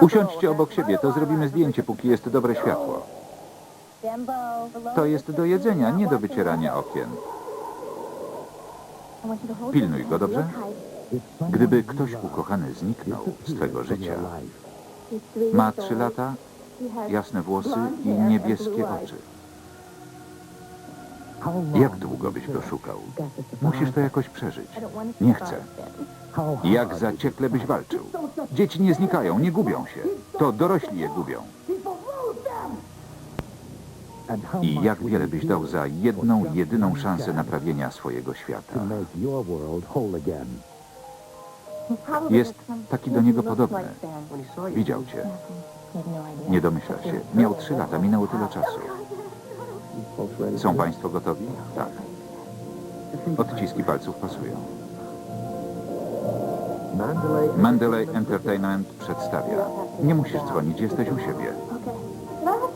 Usiądźcie obok siebie, to zrobimy zdjęcie, póki jest dobre światło. To jest do jedzenia, nie do wycierania okien. Pilnuj go, dobrze? Gdyby ktoś ukochany zniknął z twego życia, ma trzy lata, jasne włosy i niebieskie oczy. Jak długo byś go szukał? Musisz to jakoś przeżyć. Nie chcę. Jak zaciekle byś walczył. Dzieci nie znikają, nie gubią się. To dorośli je gubią. I jak wiele byś dał za jedną, jedyną szansę naprawienia swojego świata. Jest taki do niego podobny. Widział cię. Nie domyśla się. Miał trzy lata, minęło tyle czasu. Są państwo gotowi? Tak. Odciski palców pasują. Mandalay Entertainment przedstawia. Nie musisz dzwonić, jesteś u siebie.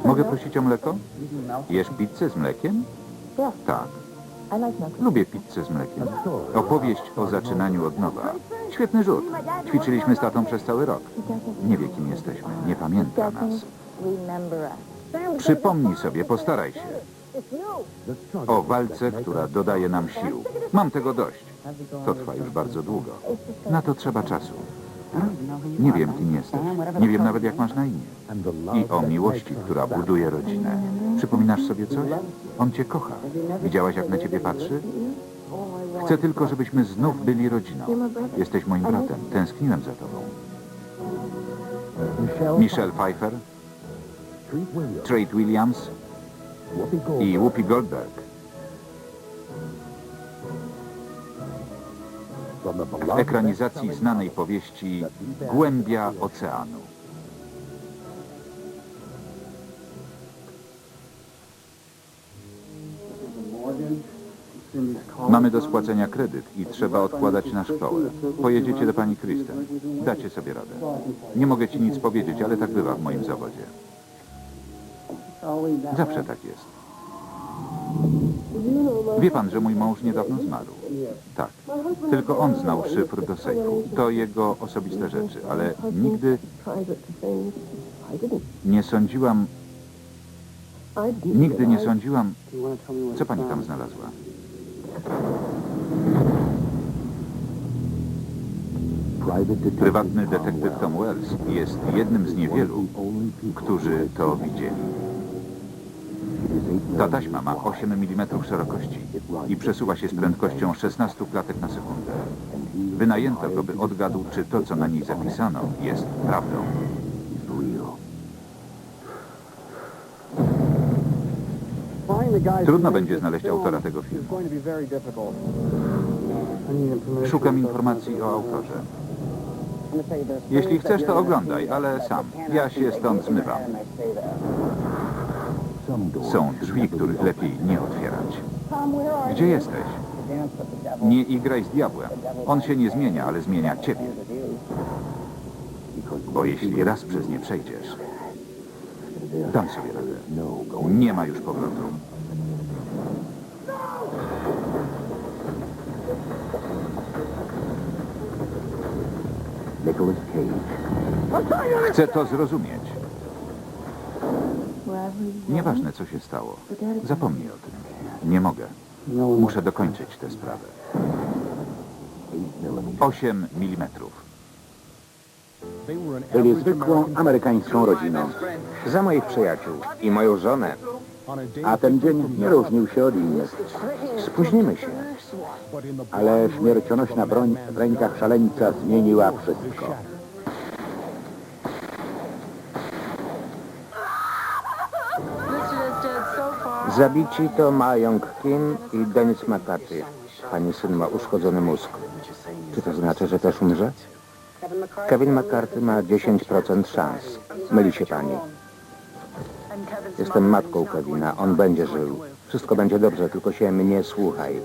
Mogę prosić o mleko? Jesz pizzę z mlekiem? Tak. Lubię pizzę z mlekiem. Opowieść o zaczynaniu od nowa. Świetny rzut. Ćwiczyliśmy z tatą przez cały rok. Nie wie, kim jesteśmy. Nie pamięta nas. Przypomnij sobie, postaraj się. O walce, która dodaje nam sił. Mam tego dość. To trwa już bardzo długo. Na to trzeba czasu. Nie wiem, kim jesteś. Nie wiem nawet, jak masz na imię. I o miłości, która buduje rodzinę. Przypominasz sobie coś? On cię kocha. Widziałaś, jak na ciebie patrzy? Chcę tylko, żebyśmy znów byli rodziną. Jesteś moim bratem. Tęskniłem za tobą. Michelle Pfeiffer, Trade Williams i Whoopi Goldberg. W ekranizacji znanej powieści Głębia Oceanu. Mamy do spłacenia kredyt i trzeba odkładać na szkołę. Pojedziecie do pani Kristen. Dacie sobie radę. Nie mogę ci nic powiedzieć, ale tak bywa w moim zawodzie. Zawsze tak jest. Wie pan, że mój mąż niedawno zmarł? Tak. Tylko on znał szyfr do sejfu. To jego osobiste rzeczy, ale nigdy nie sądziłam, nigdy nie sądziłam... Co pani tam znalazła? Prywatny detektyw Tom Wells jest jednym z niewielu, którzy to widzieli. Ta taśma ma 8 mm szerokości i przesuwa się z prędkością 16 klatek na sekundę. Wynajęto go, by odgadł, czy to, co na niej zapisano, jest prawdą. Trudno będzie znaleźć autora tego filmu. Szukam informacji o autorze. Jeśli chcesz, to oglądaj, ale sam. Ja się stąd zmywam. Są drzwi, których lepiej nie otwierać. Gdzie jesteś? Nie igraj z diabłem. On się nie zmienia, ale zmienia ciebie. Bo jeśli raz przez nie przejdziesz, dam sobie radę. Nie ma już powrotu. Chcę to zrozumieć. Nieważne, co się stało. Zapomnij o tym. Nie mogę. Muszę dokończyć tę sprawę. 8 milimetrów. Byli zwykłą amerykańską rodziną. Za moich przyjaciół i moją żonę. A ten dzień nie różnił się od innych. Spóźnimy się. Ale śmiercionośna broń w rękach szaleńca zmieniła wszystko. Zabici to Ma Young Kim i Dennis McCarthy. Pani syn ma uszkodzony mózg. Czy to znaczy, że też umrze? Kevin McCarthy ma 10% szans. Myli się pani. Jestem matką Kevina. On będzie żył. Wszystko będzie dobrze, tylko się mnie słuchaj.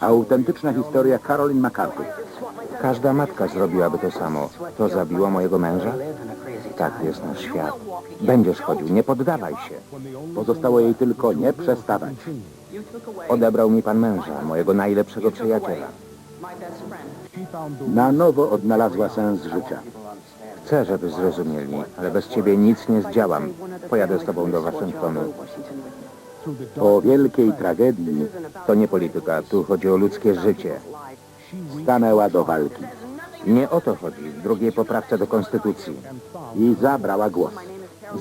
Autentyczna historia Carolyn McCarthy. Każda matka zrobiłaby to samo. To zabiło mojego męża? Tak jest nasz świat. Będziesz chodził, nie poddawaj się. Pozostało jej tylko nie przestawać. Odebrał mi pan męża, mojego najlepszego przyjaciela. Na nowo odnalazła sens życia. Chcę, żeby zrozumieli, ale bez ciebie nic nie zdziałam. Pojadę z tobą do Waszyngtonu. Po wielkiej tragedii to nie polityka, tu chodzi o ludzkie życie. Stanęła do walki. Nie o to chodzi w drugiej poprawce do Konstytucji. I zabrała głos.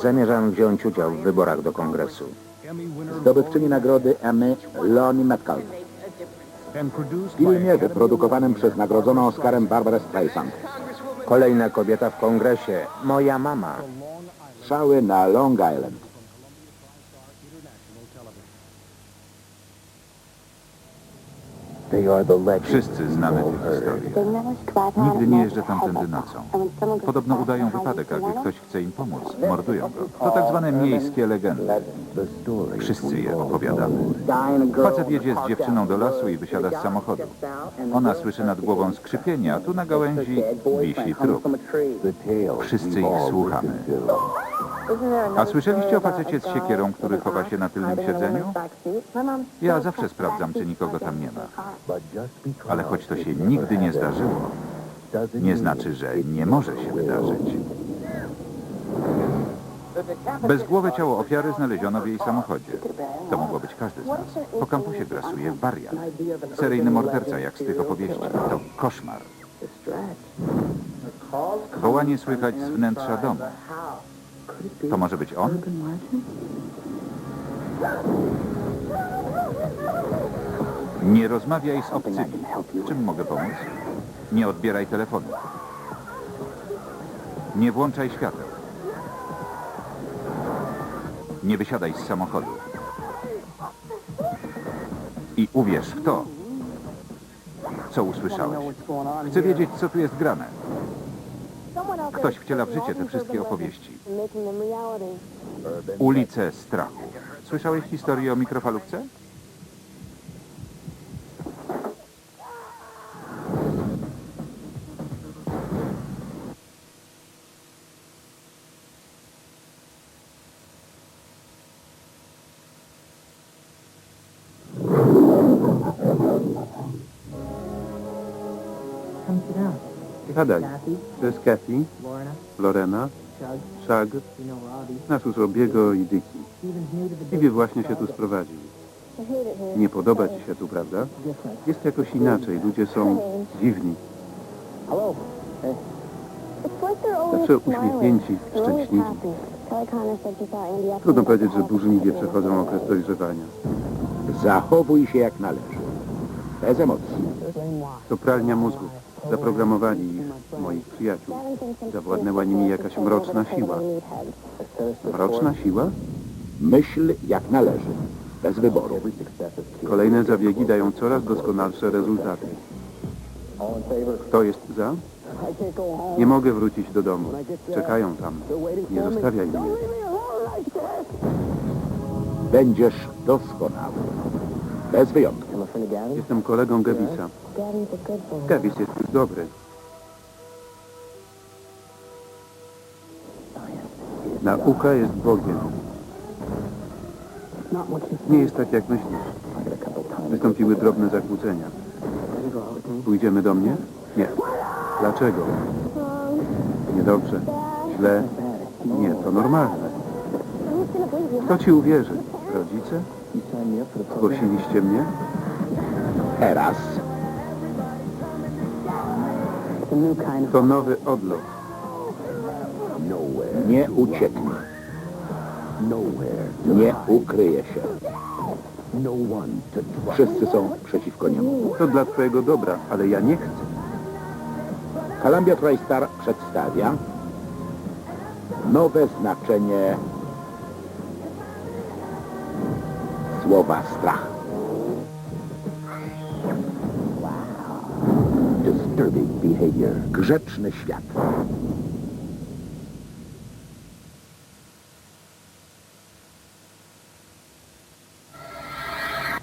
Zamierzam wziąć udział w wyborach do Kongresu. Zdobywczyni nagrody Emmy Lonnie Metcalf. W filmie wyprodukowanym przez nagrodzoną Oscarem Barbara Streisand. Kolejna kobieta w kongresie. Moja mama. Strzały na Long Island. Wszyscy znamy tę historię. Nigdy nie jeżdżę tamtędy nocą. Podobno udają wypadek, a gdy ktoś chce im pomóc, mordują go. To tak zwane miejskie legendy. Wszyscy je opowiadamy. Facet jedzie z dziewczyną do lasu i wysiada z samochodu. Ona słyszy nad głową skrzypienie, a tu na gałęzi wisi trup. Wszyscy ich słuchamy. A słyszeliście o facecie z siekierą, który chowa się na tylnym siedzeniu? Ja zawsze sprawdzam, czy nikogo tam nie ma. Ale choć to się nigdy nie zdarzyło, nie znaczy, że nie może się wydarzyć. Bezgłowe ciało ofiary znaleziono w jej samochodzie. To mogło być każdy z nas. Po kampusie grasuje wariat. Seryjny morderca, jak z tych opowieści. To koszmar. Wołanie słychać z wnętrza domu. To może być on? Nie rozmawiaj z obcymi. Czym mogę pomóc? Nie odbieraj telefonu. Nie włączaj świateł. Nie wysiadaj z samochodu. I uwierz w to, co usłyszałeś. Chcę wiedzieć, co tu jest grane. Ktoś wciela w życie te wszystkie opowieści. Ulice strachu. Słyszałeś historię o mikrofalówce? Siadaj. To jest Kathy, Lorena, Shag, nasz już Robiego i Dicky. Stevie właśnie się tu sprowadził. Nie podoba ci się tu, prawda? Jest jakoś inaczej. Ludzie są dziwni. Zawsze uśmiechnięci, szczęśliwi. Trudno powiedzieć, że burzliwie przechodzą okres dojrzewania. Zachowuj się jak należy. Bez emocji. To pralnia mózgów. Zaprogramowali ich, moich przyjaciół. Zawładnęła nimi jakaś mroczna siła. Mroczna siła? Myśl jak należy. Bez wyboru. Kolejne zabiegi dają coraz doskonalsze rezultaty. Kto jest za? Nie mogę wrócić do domu. Czekają tam. Nie zostawiaj mnie. Będziesz doskonały. Bez wyjątku. Jestem kolegą Gavisa. Gavis jest już dobry. Nauka jest Bogiem. Nie jest tak, jak myślisz. Wystąpiły drobne zakłócenia. Pójdziemy do mnie? Nie. Dlaczego? Niedobrze. Źle? Nie, to normalne. Kto ci uwierzy? Rodzice? Zgłosiliście mnie? Teraz To nowy odlot. nie ucieknie. Nie ukryje się. Wszyscy są przeciwko niemu. To dla twojego dobra, ale ja nie chcę. Columbia TriStar przedstawia nowe znaczenie słowa strach. Disturbing behavior. Grzeczny świat.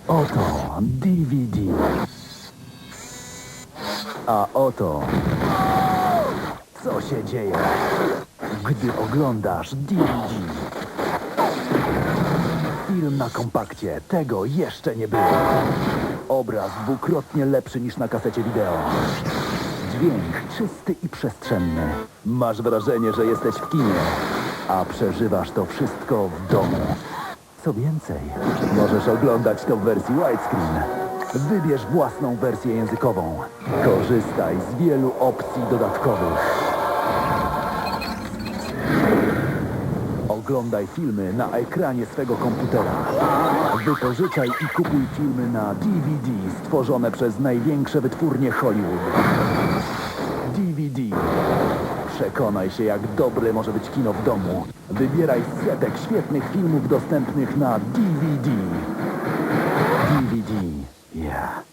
Oto DVD. A oto co się dzieje, gdy oglądasz DVD. Film na kompakcie. Tego jeszcze nie było. Obraz dwukrotnie lepszy niż na kasecie wideo. Dźwięk czysty i przestrzenny. Masz wrażenie, że jesteś w kinie, a przeżywasz to wszystko w domu. Co więcej, możesz oglądać to w wersji widescreen. Wybierz własną wersję językową. Korzystaj z wielu opcji dodatkowych. Oglądaj filmy na ekranie swego komputera. Wypożyczaj i kupuj filmy na DVD stworzone przez największe wytwórnie Hollywood. DVD. Przekonaj się, jak dobre może być kino w domu. Wybieraj setek świetnych filmów dostępnych na DVD. DVD. Yeah.